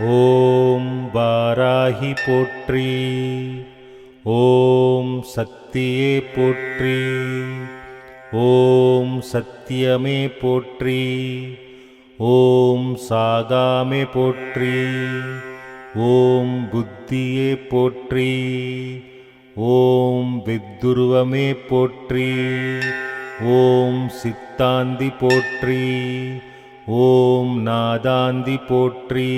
ஓம் வாராகி போற்றி. ஓம் சக்தியே போற்றி. ஓம் சத்தியமே போற்றி. ஓம் சாகாமே போற்றி. ஓம் புத்தியே போற்றி. ஓம் வித்துருவமே போற்றி. ஓம் சித்தாந்தி போற்றி. ஓம் நாதாந்தி போற்றி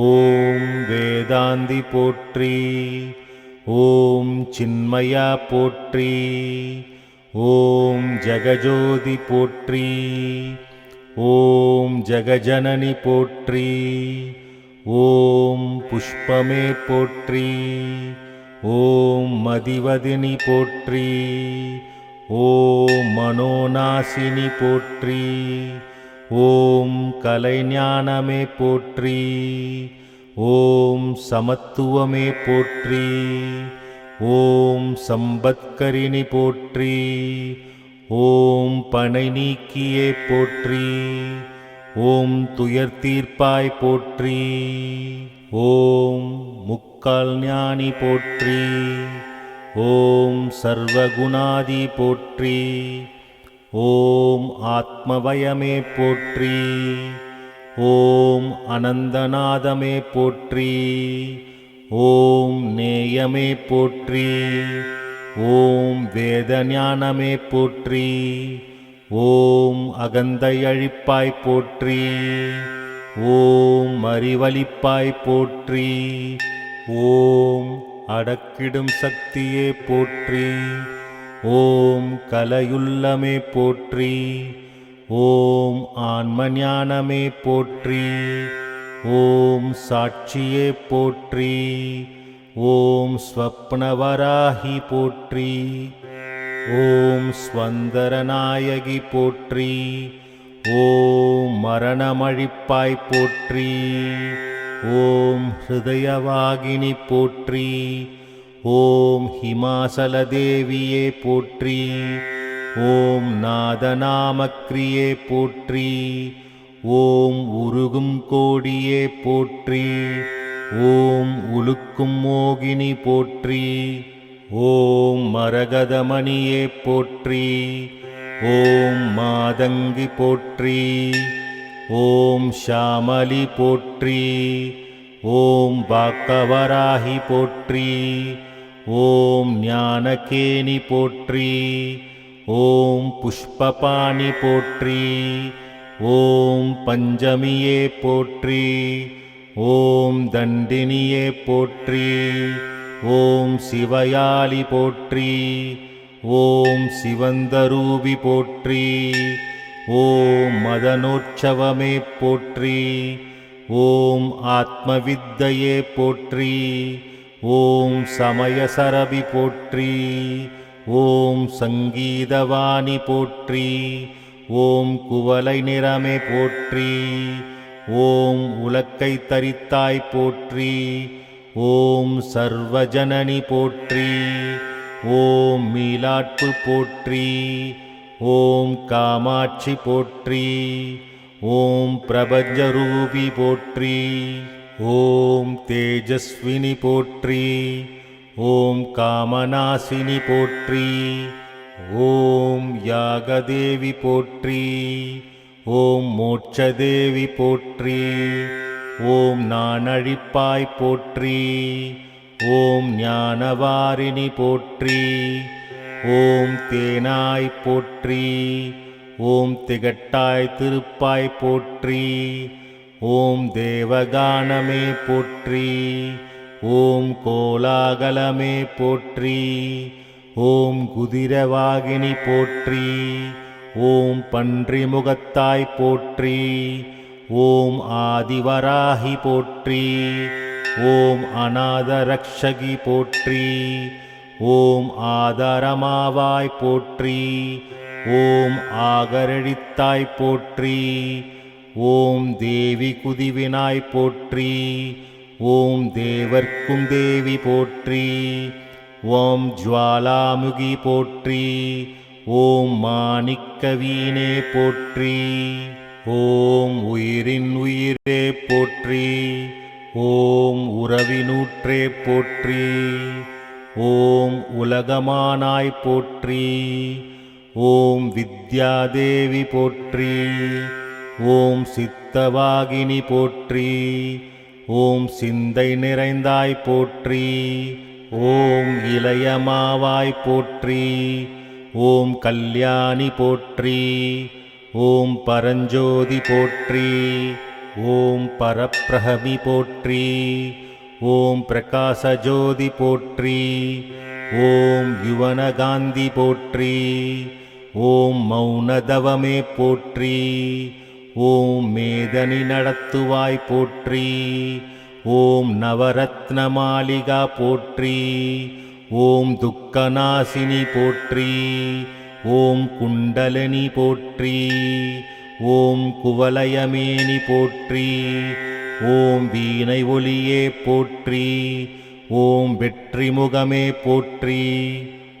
ஓம் வேதாந்தி போற்றி ஓம் சின்மயா போற்றி ஓம் ஜகஜோதி போற்றி ஓம் ஜகஜனனி போற்றி ஓம் புஷ்பமே போற்றி ஓம் மதிவதினி போற்றி ஓம் மனோநாசினி போற்றி ஓம் கலைஞானமே போற்றி ஓம் சமத்துவமே போற்றி ஓம் சம்பத்கரிணி போற்றி ஓம் பனை நீக்கியே போற்றி ஓம் துயர் தீர்ப்பாய் போற்றி ஓம் முக்கால் ஞானி போற்றி ஓம் சர்வகுணாதி போற்றி ஓம் ஆத்மவயமே போற்றி. ஓம் அனந்தநாதமே போற்றி. ஓம் நேயமே போற்றி. ஓம் வேதஞானமே போற்றி. ஓம் அகந்தை அழிப்பாய் போற்றி. ஓம் அறிவளிப்பாய் போற்றி. ஓம் அடக்கிடும் சக்தியே போற்றி. ஓம் கலையுள்ளமே போற்றி ஓம் ஆன்மஞானமே போற்றி ஓம் சாட்சியே போற்றி ஓம் ஸ்வப்னவராகி போற்றி ஓம் ஸ்வந்தரநாயகி போற்றி ஓம் மரணமழிப்பாய் போற்றி ஓம் ஹிருதயவாகினி போற்றி ஓம் ஹிமாசலதேவியே போற்றி. ஓம் நாதநாமக்ரியே போற்றி. ஓம் உருகும் கோடியே போற்றி. ஓம் உலுக்கும் மோகினி போற்றி. ஓம் மரகதமணியே போற்றி. ஓம் மாதங்கி போற்றி. ஓம் ஷாமலி போற்றி. ஓம் பாக்கவராகி போற்றி. ஓம் ஞானகேனி போற்றி ஓம் புஷ்பபாணி போற்றி ஓம் பஞ்சமியே போற்றி ஓம் தண்டினியே போற்றி ஓம் சிவயாலி போற்றி ஓம் சிவந்தரூபி போற்றி ஓம் மதனோற்சவமே போற்றி ஓம் ஆத்மவித்தையே போற்றி ஓம் சமயசரபி போற்றி ஓம் சங்கீதவாணி போற்றி ஓம் குவலை நிறமே போற்றி ஓம் உலக்கை தரித்தாய் போற்றி ஓம் சர்வஜனனி போற்றி ஓம் மீலாட்பு போற்றி ஓம் காமாட்சி போற்றி ஓம் பிரபஞ்சரூபி போற்றி. ஓம் தேஜஸ்வினி போற்றி ஓம் காமநாசினி போற்றி ஓம் யாகதேவி போற்றி ஓம் மோட்சதேவி போற்றி ஓம் நானழிப்பாய் போற்றி ஓம் ஞானவாரிணி போற்றி ஓம் தேனாய் போற்றி ஓம் திகட்டாய் திருப்பாய் போற்றி ஓம் தேவகானமே போற்றி ஓம் கோலாகலமே போற்றி ஓம் குதிரவாகினி போற்றி ஓம் பன்றி முகத்தாய் போற்றி ஓம் ஆதிவராகி போற்றி ஓம் அநாதரக்ஷகி போற்றி ஓம் ஆதாரமாவாய் போற்றி ஓம் ஆகரழித்தாய் போற்றி ஓம் தேவி குதிவினாய் போற்றி. ஓம் தேவர்க்கும் தேவி போற்றி. ஓம் ஜுவாலாமுகி போற்றி. ஓம் மாணிக்கவீனே போற்றி. ஓம் உயிரின் உயிரே போற்றி. ஓம் உறவினூற்றே போற்றி. ஓம் உலகமானாய் போற்றி. ஓம் வித்யாதேவி போற்றி. ஓம் சித்தவாகினி போற்றி ஓம் சிந்தை நிறைந்தாய் போற்றி ஓம் இளையமாவாய் போற்றி ஓம் கல்யாணி போற்றி ஓம் பரஞ்சோதி போற்றி ஓம் பரப்பிரஹமி போற்றி ஓம் பிரகாசஜோதி போற்றி ஓம் யுவனகாந்தி போற்றி ஓம் மௌனதவமே போற்றி ஓம் மேதனி நடத்துவாய் போற்றி. ஓம் நவரத்ன மாளிகா போற்றி. ஓம் துக்கநாசினி போற்றி. ஓம் குண்டலினி போற்றி. ஓம் குவலயமேனி போற்றி. ஓம் வீணை ஒளியே போற்றி. ஓம் வெற்றி முகமே போற்றி.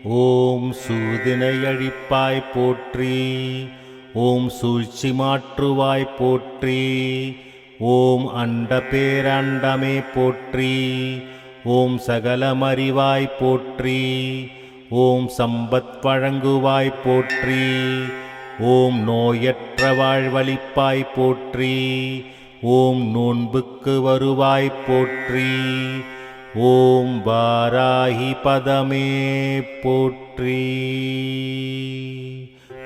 ஓம் சூதினை அழிப்பாய் போற்றி. ஓம் சூழ்ச்சி மாற்றுவாய் போற்றி. ஓம் அண்ட பேரண்டமே போற்றி. ஓம் சகலமறிவாய் போற்றி. ஓம் சம்பத் வழங்குவாய் போற்றி. ஓம் நோயற்ற வாழ்வழிப்பாய் போற்றி. ஓம் நோன்புக்கு வருவாய் போற்றி. ஓம் வாராகி பதமே போற்றி.